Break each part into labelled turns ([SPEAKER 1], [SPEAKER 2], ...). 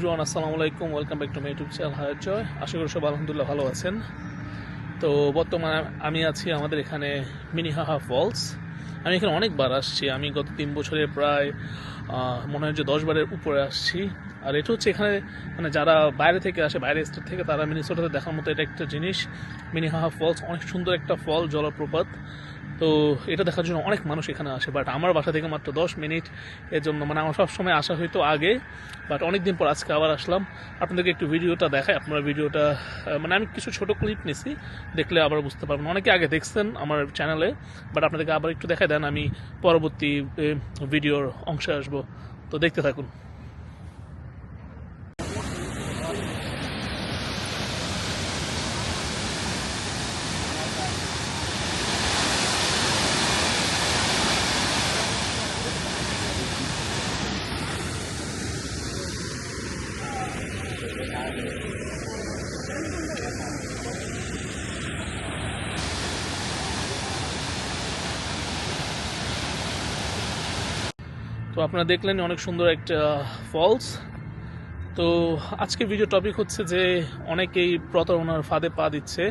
[SPEAKER 1] Everyone, আসসালামু আলাইকুম, welcome back to my YouTube channel higher আশা করি সব আলহামদুলিল্লাহ ভালো আছেন। তো বর্তমানে আমি আছি আমাদের এখানে মিনি মিনিহাহা ফলস। আমি এখানে অনেকবার আসছি, আমি গত তিন বছরে প্রায় মনে হয় যে দশ বারের উপরে আসছি। আর এটা হচ্ছে এখানে মানে যারা বাইরে থেকে আসে বাইরের স্টেট থেকে, তারা মিনিসোটাতে দেখার মতো এটা একটা জিনিস। মিনি মিনিহাহা ফলস অনেক সুন্দর একটা ফল, জলপ্রপাত। তো এটা দেখার জন্য অনেক মানুষ এখানে আসে বাট আমার বাসা থেকে মাত্র দশ মিনিট এর জন্য। মানে আমার সবসময় আসা হয়তো আগে বাট অনেক দিন পর আজকে আবার আসলাম। আপনাদেরকে একটু ভিডিওটা দেখাই, আপনারা ভিডিওটা মানে আমি কিছু ছোট ক্লিপ নিছি, দেখলে আবার বুঝতে পারবেন। অনেকে আগে দেখছেন আমার চ্যানেলে বাট আপনাদেরকে আবার একটু দেখাই দেন, আমি পরবর্তী ভিডিওর অংশে আসব। তো দেখতে থাকুন। আপনারা দেখলেন অনেক সুন্দর একটা ফলস তো আজকে ভিডিও টপিক হচ্ছে যে অনেকেই প্রতারণার ফাঁদে পা দিচ্ছে।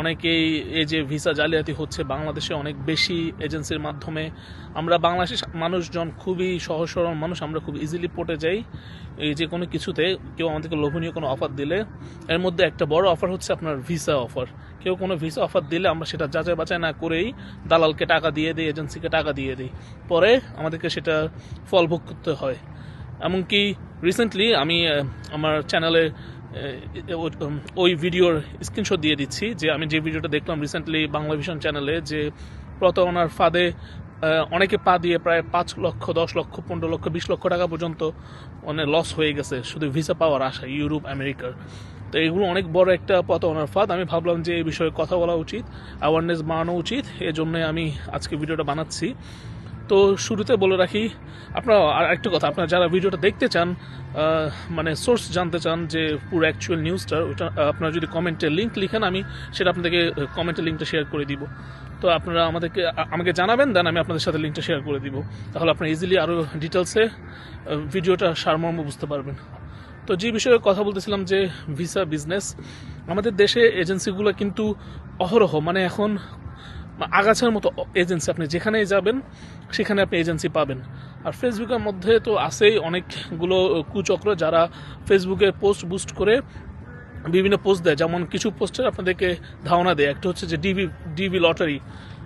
[SPEAKER 1] অনেকেই এই যে ভিসা জালিয়াতি হচ্ছে, বাংলাদেশে অনেক বেশি এজেন্সির মাধ্যমে। আমরা বাংলাদেশের মানুষজন খুবই সহজ সরল মানুষ, আমরা খুব ইজিলি পটে যাই এই যে কোনো কিছুতে। কেউ আমাদেরকে লোভনীয় কোনো অফার দিলে, এর মধ্যে একটা বড় অফার হচ্ছে আপনার ভিসা অফার কেউ কোনো ভিসা অফার দিলে আমরা সেটা যাচাই বাছাই না করেই দালালকে টাকা দিয়ে দিই, এজেন্সিকে টাকা দিয়ে দিই। পরে আমাদেরকে সেটা ফল ভোগ করতে হয়। এমনকি রিসেন্টলি আমি আমার চ্যানেলে ওই ভিডিওর স্ক্রিনশট দিয়ে দিচ্ছি যে আমি যে ভিডিওটা দেখলাম রিসেন্টলি বাংলা ভিশন চ্যানেলে যে প্রতারণার ফাঁদে অনেকে পা দিয়ে প্রায় পাঁচ লক্ষ, দশ লক্ষ, পনেরো লক্ষ, বিশ লক্ষ টাকা পর্যন্ত মানে লস হয়ে গেছে শুধু ভিসা পাওয়ার আশা ইউরোপ, আমেরিকার। তো এগুলো অনেক বড় একটা প্রতারণার ফাঁদ। আমি ভাবলাম যে এই বিষয়ে কথা বলা উচিত অ্যাওয়ারনেস বানানো উচিত। এজন্য আমি আজকে ভিডিওটা বানাচ্ছি। তো শুরুতে বলে রাখি, আপনারা আর একটা কথা, আপনারা যারা ভিডিওটা দেখতে চান মানে সোর্স জানতে চান যে পুরো অ্যাকচুয়াল নিউজটা ওটা আপনারা যদি কমেন্টে লিঙ্ক লিখেন, আমি সেটা আপনাদেরকে কমেন্টে লিঙ্কটা শেয়ার করে দিব। তো আপনারা আমাদেরকে আমাকে জানাবেন দেন আমি আপনাদের সাথে লিঙ্কটা শেয়ার করে দিব। তাহলে আপনারা ইজিলি আরও ডিটেলসে ভিডিওটা সারমর্ম বুঝতে পারবেন। তো যে বিষয়ে কথা বলতেছিলাম যে ভিসা বিজনেস আমাদের দেশে এজেন্সিগুলো কিন্তু অহরহ মানে এখন আগাছার মতো এজেন্সি আপনি যেখানেই যাবেন, সেখানে আপনি এজেন্সি পাবেন। আর ফেসবুকের মধ্যে তো আছেই অনেকগুলো কুচক্র যারা ফেসবুকে পোস্ট বুস্ট করে বিভিন্ন পোস্ট দেয়। যেমন কিছু পোস্টের আপনাদেরকে ধারণা দেয়। একটা হচ্ছে যে ডিবি ডিবি লটারি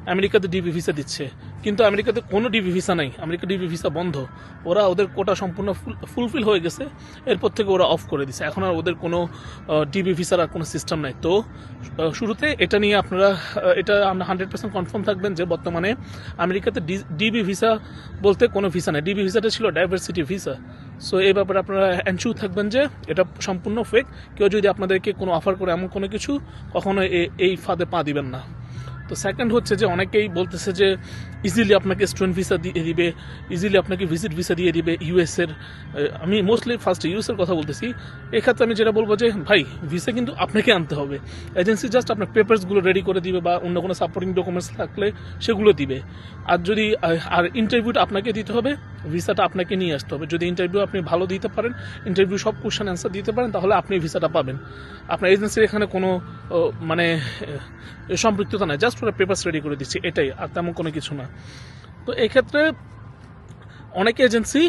[SPEAKER 1] আমেরিকাতে ডিবি ভিসা দিচ্ছে। কিন্তু আমেরিকাতে কোনো ডিবি ভিসা নাই। আমেরিকা ডিবি ভিসা বন্ধ। ওরা ওদের কোটা সম্পূর্ণ ফুলফিল হয়ে গেছে। এরপর থেকে ওরা অফ করে দিছে। এখন আর ওদের কোনো ডিবি ভিসার আর কোনো সিস্টেম নাই। তো শুরুতে এটা নিয়ে আপনারা এটা আমরা হান্ড্রেড পার্সেন্ট কনফার্ম থাকবেন যে বর্তমানে আমেরিকাতে ডিবি ভিসা বলতে কোনো ভিসা নেই। ডিবি ভিসাটা ছিল ডাইভার্সিটি ভিসা সো এই ব্যাপারে আপনারা অ্যানসিউ থাকবেন যে এটা সম্পূর্ণ ফেক কেউ যদি আপনাদেরকে কোনো অফার করে এমন কোনো কিছু কখনো এই ফাঁদে পা দিবেন না। তো সেকেন্ড হচ্ছে যে অনেকেই বলতেছে যে ইজিলি আপনাকে স্টুডেন্ট ভিসা দিয়ে দিবে ইজিলি আপনাকে ভিজিট ভিসা দিয়ে দিবে ইউএস এর। আমি মোস্টলি ফার্স্ট ইউএস এর কথা বলতেছি। এক্ষেত্রে আমি যেটা বলব যে, ভাই ভিসা কিন্তু আপনাকে আনতে হবে। এজেন্সি জাস্ট আপনার পেপার্সগুলো রেডি করে দিবে বা অন্য কোনো সাপোর্টিং ডকুমেন্টস থাকলে সেগুলো দিবে। আর যদি আর ইন্টারভিউটা আপনাকে দিতে হবে ভিসাটা আপনাকে নিয়ে আসতে হবে। যদি ইন্টারভিউ আপনি ভালো দিতে পারেন ইন্টারভিউ সব কোশ্চেন অ্যান্সার দিতে পারেন, তাহলে আপনি ভিসাটা পাবেন। আপনার এজেন্সির এখানে কোনো মানে সম্পৃক্ততা নাই। জাস্ট ওরা পেপার্স রেডি করে দিচ্ছি, এটাই, আর তেমন কোনো কিছু না। তো এক্ষেত্রে অনেক এজেন্সি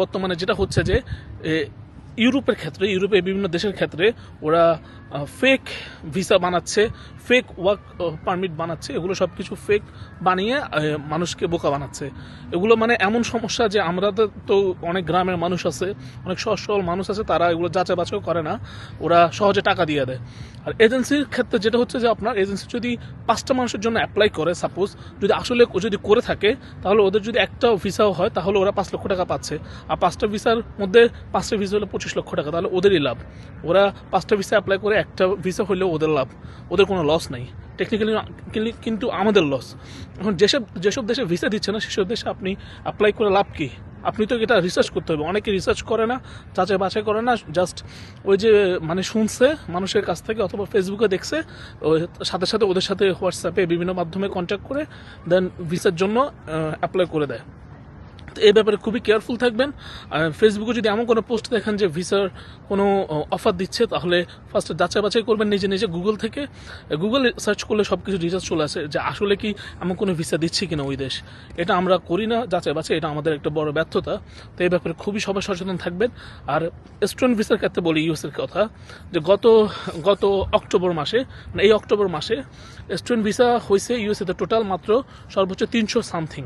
[SPEAKER 1] বর্তমানে যেটা হচ্ছে যে ইউরোপের ক্ষেত্রে, ইউরোপে বিভিন্ন দেশের ক্ষেত্রে ওরা ফেক ভিসা বানাচ্ছে ফেক ওয়ার্ক পারমিট বানাচ্ছে, এগুলো সব কিছু ফেক বানিয়ে মানুষকে বোকা বানাচ্ছে। এগুলো মানে এমন সমস্যা যে আমরা তো- অনেক গ্রামের মানুষ আছে, অনেক সহজ মানুষ আছে, তারা এগুলো যাচাই বাছাই করে না, ওরা সহজে টাকা দিয়ে দেয়। আর এজেন্সির ক্ষেত্রে যেটা হচ্ছে যে আপনার এজেন্সি যদি পাঁচটা মানুষের জন্য অ্যাপ্লাই করে সাপোজ যদি আসলে যদি করে থাকে, তাহলে ওদের যদি একটা ভিসাও হয়, তাহলে ওরা পাঁচ লক্ষ টাকা পাচ্ছে। আর পাঁচটা ভিসার মধ্যে পাঁচটা ভিসা হলে পঁচিশ লক্ষ টাকা, তাহলে ওদেরই লাভ। ওরা পাঁচটা ভিসা অ্যাপ্লাই করে, একটা ভিসা হলেও ওদের লাভ। ওদের কোনো লস নাই। টেকনিক্যালি কিন্তু আমাদের লস এখন যেসব যেসব দেশে ভিসা দিচ্ছে না, সেসব দেশে আপনি অ্যাপ্লাই করে লাভ কী? আপনি তো এটা রিসার্চ করতে হবে। অনেকে রিসার্চ করে না, যাচাই বাছাই করে না জাস্ট ওই যে মানে শুনছে মানুষের কাছ থেকে অথবা ফেসবুকে দেখছে, ওই সাথে সাথে ওদের সাথে হোয়াটসঅ্যাপে বিভিন্ন মাধ্যমে কন্ট্যাক্ট করে দেন ভিসার জন্য অ্যাপ্লাই করে দেয়। এই ব্যাপারে খুবই কেয়ারফুল থাকবেন। আর ফেসবুকে যদি এমন কোনো পোস্ট দেখেন যে ভিসার কোনো অফার দিচ্ছে, তাহলে ফার্স্টে যাচাই বাছাই করবেন নিজে নিজে গুগল থেকে। গুগল সার্চ করলে সব কিছু ডিটেলস চলে আসে যে আসলে কি এমন কোনো ভিসা দিচ্ছে কিনা ওই দেশ। এটা আমরা করি না, যাচাই বাছাই, এটা আমাদের একটা বড় ব্যর্থতা। তো এই ব্যাপারে খুবই সবাই সচেতন থাকবেন। আর স্টুডেন্ট ভিসার ক্ষেত্রে বলি ইউএসের কথা, যে গত গত অক্টোবর মাসে মানে এই অক্টোবর মাসে স্টুডেন্ট ভিসা হয়েছে ইউএসএতে টোটাল মাত্র সর্বোচ্চ তিনশো সামথিং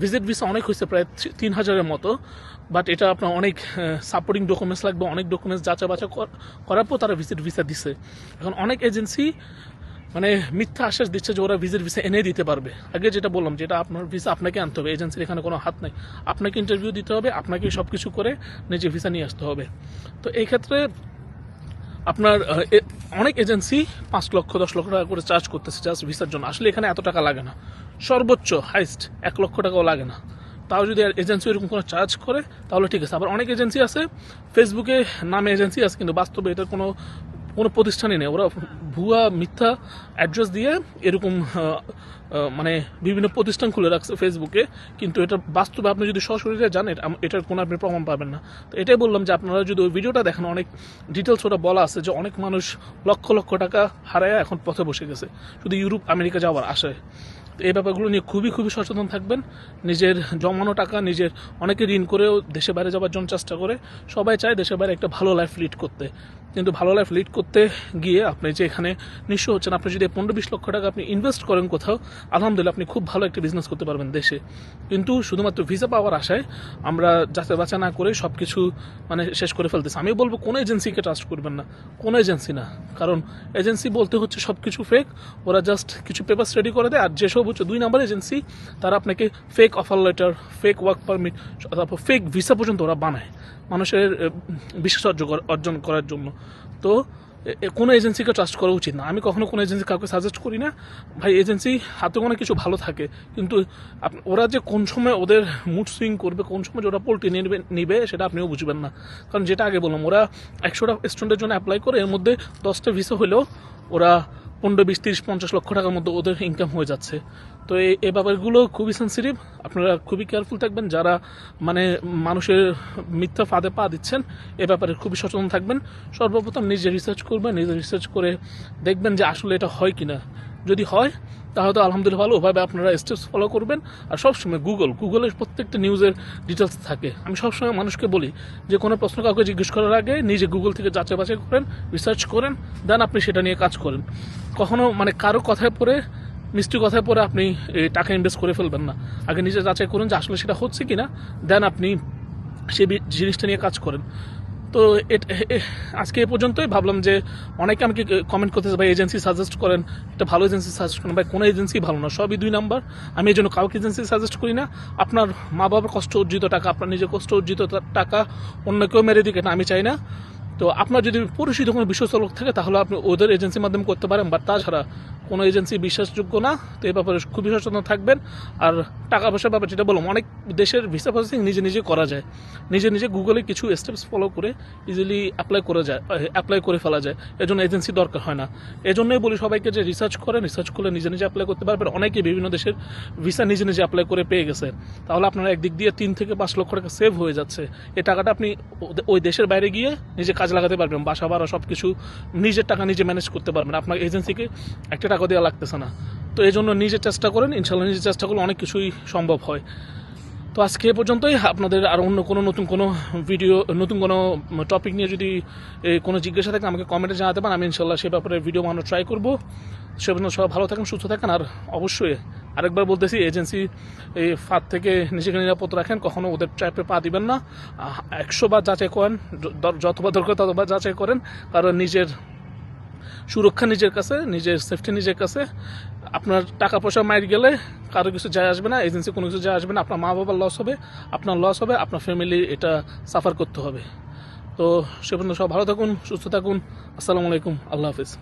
[SPEAKER 1] ভিজিট ভিসা অনেক হয়েছে, প্রায় তিন হাজারের মতো বাট এটা আপনার অনেক সাপোর্টিং ডকুমেন্টস লাগবে, অনেক ডকুমেন্টস যাচা বাচা কর- করার পর তারা ভিজিট ভিসা দিছে। এখন অনেক এজেন্সি মানে মিথ্যা আশ্বাস দিচ্ছে যে ওরা ভিজিট ভিসা এনে দিতে পারবে। আগে যেটা বললাম যেটা আপনার ভিসা আপনাকে আনতে হবে এজেন্সির এখানে কোনো হাত নাই। আপনাকে ইন্টারভিউ দিতে হবে, আপনাকে সব কিছু করে নিজে ভিসা নিয়ে আসতে হবে। তো এই ক্ষেত্রে আপনার অনেক এজেন্সি পাঁচ লক্ষ, দশ লক্ষ টাকা করে চার্জ করতেছে জাস্ট ভিসার জন্য। আসলে এখানে এত টাকা লাগে না। সর্বোচ্চ হাইস্ট এক লক্ষ টাকাও লাগে না। তাও যদি এজেন্সি এরকম কোনো চার্জ করে, তাহলে ঠিক আছে। আবার অনেক এজেন্সি আছে, ফেসবুকে নামে এজেন্সি আছে, কিন্তু বাস্তবে এটার কোনো কোনো প্রতিষ্ঠানই নেই। ওরা ভুয়া, মিথ্যা অ্যাড্রেস দিয়ে এরকম মানে বিভিন্ন প্রতিষ্ঠান খুলে রাখছে ফেসবুকে। কিন্তু এটা বাস্তবে আপনি যদি সশরীরে এটা- এটার কোনো আপনি প্রমাণ পাবেন না। তো এটাই বললাম যে আপনারা যদি ওই ভিডিওটা দেখেন, অনেক ডিটেলস ওটা বলা আছে যে অনেক মানুষ লক্ষ লক্ষ টাকা হারায় এখন পথে বসে গেছে। শুধু ইউরোপ, আমেরিকা যাওয়ার আশায়। এই ব্যাপারগুলো নিয়ে খুবই খুবই সচেতন থাকবেন। নিজের জমানো টাকা, নিজের অনেকে ঋণ করেও দেশে বাইরে যাওয়ার জন্য চেষ্টা করে। সবাই চায় দেশের বাইরে একটা ভালো লাইফ লিড করতে। কিন্তু ভালো লাইফ লিড করতে গিয়ে আপনি যে এখানে নিঃস্ব হচ্ছেন, আপনি যদি পনেরো বিশ লক্ষ টাকা আপনি ইনভেস্ট করেন কোথাও, আলহামদুলিল্লাহ আপনি খুব ভালো একটা বিজনেস করতে পারবেন দেশে। কিন্তু শুধুমাত্র ভিসা পাওয়ার আশায় আমরা যাচাই বাছা না করে সব কিছু মানে শেষ করে ফেলতেছি। আমি বলব কোনো এজেন্সিকে ট্রাস্ট করবেন না। কোনো এজেন্সি না। কারণ এজেন্সি বলতে হচ্ছে সব কিছু ফেক ওরা জাস্ট কিছু পেপার রেডি করে দেয় আর যেসব হচ্ছে দুই নম্বর এজেন্সি, তারা আপনাকে fake offer letter fake work permit তারপর ফেক ভিসা পর্যন্ত ওরা বানায় মানুষের বিশ্বাস অর্জন করার জন্য। তো কোনো এজেন্সিকে ট্রাস্ট করা উচিত না। আমি কখনো কোনো এজেন্সি কাউকে সাজেস্ট করি না। ভাই, এজেন্সি হাতে কোনো কিছু ভালো থাকে। কিন্তু ওরা যে কোন সময় ওদের মুড সুইং করবে, কোন সময় যে ওরা পোল্ট্রি নিবে নিবে, সেটা আপনিও বুঝবেন না। কারণ যেটা আগে বললাম, ওরা একশোটা স্টুডেন্টের জন্য অ্যাপ্লাই করে, এর মধ্যে দশটা ভিসা হলেও ওরা পনেরো, বিশ, তিরিশ, পঞ্চাশ লক্ষ টাকার মধ্যে ওদের ইনকাম হয়ে যাচ্ছে। তো এই এ ব্যাপারগুলো খুবই সেন্সিটিভ আপনারা খুবই কেয়ারফুল থাকবেন। যারা মানে মানুষের মিথ্যা ফাঁদে পা দিচ্ছেন, এ ব্যাপারে খুবই সচেতন থাকবেন। সর্বপ্রথম নিজে রিসার্চ করবেন, নিজে রিসার্চ করে দেখবেন যে আসলে এটা হয় কি না যদি হয় তাহলে তো আলহামদুলিল্লাহ ভালো। ওভাবে আপনারা স্টেপস ফলো করবেন। আর সবসময় গুগল গুগলের প্রত্যেকটা নিউজের ডিটেলস থাকে। আমি সবসময় মানুষকে বলি, যে কোনো প্রশ্ন কাউকে জিজ্ঞেস করার আগে নিজে গুগল থেকে যাচাই বাছাই করেন রিসার্চ করেন দেন আপনি সেটা নিয়ে কাজ করেন। কখনো মানে কারও কথায় পরে মিষ্টি কথায় পরে আপনি টাকা ইনভেস্ট করে ফেলবেন না। আগে নিজে যাচাই করুন যে আসলে সেটা হচ্ছে কি না দেন আপনি বি- জিনিসটা নিয়ে কাজ করেন। তো আজকে এ পর্যন্তই। ভাবলাম যে অনেকে আমাকে কমেন্ট করতেছে, ভাই এজেন্সি সাজেস্ট করেন। একটা ভালো এজেন্সি সাজেস্ট করেন। ভাই, কোনো এজেন্সি ভালো না, সবই দুই নাম্বার আমি এই জন্য কাউকে এজেন্সি সাজেস্ট করি না। আপনার মা বাবার কষ্ট অর্জিত টাকা, আপনার নিজের কষ্ট অর্জিত টাকা অন্য কেউ মেরে দিকে না, আমি চাই না। তো আপনার যদি পরিচিত কোনো বিশ্বস্ত লোক থাকে, তাহলে আপনি ওদের এজেন্সির মাধ্যমে করতে পারেন, বা তাছাড়া কোনো এজেন্সি বিশ্বাসযোগ্য না, তো এই ব্যাপারে খুবই সচেতন থাকবেন। আর টাকা পয়সার ব্যাপারে যেটা বললাম, অনেক দেশের ভিসা প্রসেসিং নিজে নিজে করা যায়। নিজে নিজে গুগলে কিছু স্টেপস ফলো করে ইজিলি অ্যাপ্লাই করে যায় অ্যাপ্লাই করে ফেলা যায়। এজন্য এজেন্সি দরকার হয় না। এজন্যই বলি সবাইকে যে রিসার্চ করেন রিসার্চ করলে নিজে নিজে অ্যাপ্লাই করতে পারবেন। অনেকে বিভিন্ন দেশের ভিসা নিজে নিজে অ্যাপ্লাই করে পেয়ে গেছে। তাহলে আপনারা একদিক দিয়ে তিন থেকে পাঁচ লক্ষ টাকা সেভ হয়ে যাচ্ছে। এই টাকাটা আপনি ওই দেশের বাইরে গিয়ে নিজে কাজ লাগাতে পারবেন, বাসা ভাড়া সব কিছু নিজের টাকা নিজে ম্যানেজ করতে পারবেন। আপনার এজেন্সিকে একটা টাকা দেওয়া লাগতেছে না। তো এই জন্য নিজে চেষ্টা করেন ইনশাল্লাহ নিজে চেষ্টা করলে অনেক কিছুই সম্ভব হয়। তো আজকে এ পর্যন্তই, আপনাদের আর অন্য কোনো নতুন কোনো ভিডিও নতুন কোনো টপিক নিয়ে যদি কোনো জিজ্ঞাসা থাকে, আমাকে কমেন্টে জানাতে পারেন। আমি ইনশাল্লাহ সে ব্যাপারে ভিডিও বানানোর ট্রাই করব। সে পর্যন্ত সবাই ভালো থাকেন, সুস্থ থাকেন, আর অবশ্যই আরেকবার বলতেছি এজেন্সি এই ফাঁদ থেকে নিজেকে নিরাপদ রাখেন, কখনো ওদের ট্র্যাপে পা দিবেন না। একশো বার যাচাই করেন যতবার দরকার ততবার যাচাই করেন। কারণ নিজের সুরক্ষা নিজের কাছে, নিজের সেফটি নিজের কাছে। আপনার টাকা পয়সা মাইর গেলে কারও কিছু যায় আসবে না এজেন্সি কোনো কিছু যায় আসবে না। আপনার মা বাবার লস হবে, আপনার লস হবে, আপনার ফ্যামিলি এটা সাফার করতে হবে। তো সে পর্যন্ত সব ভালো থাকুন, সুস্থ থাকুন। আসসালামু আলাইকুম, আল্লাহ হাফিজ।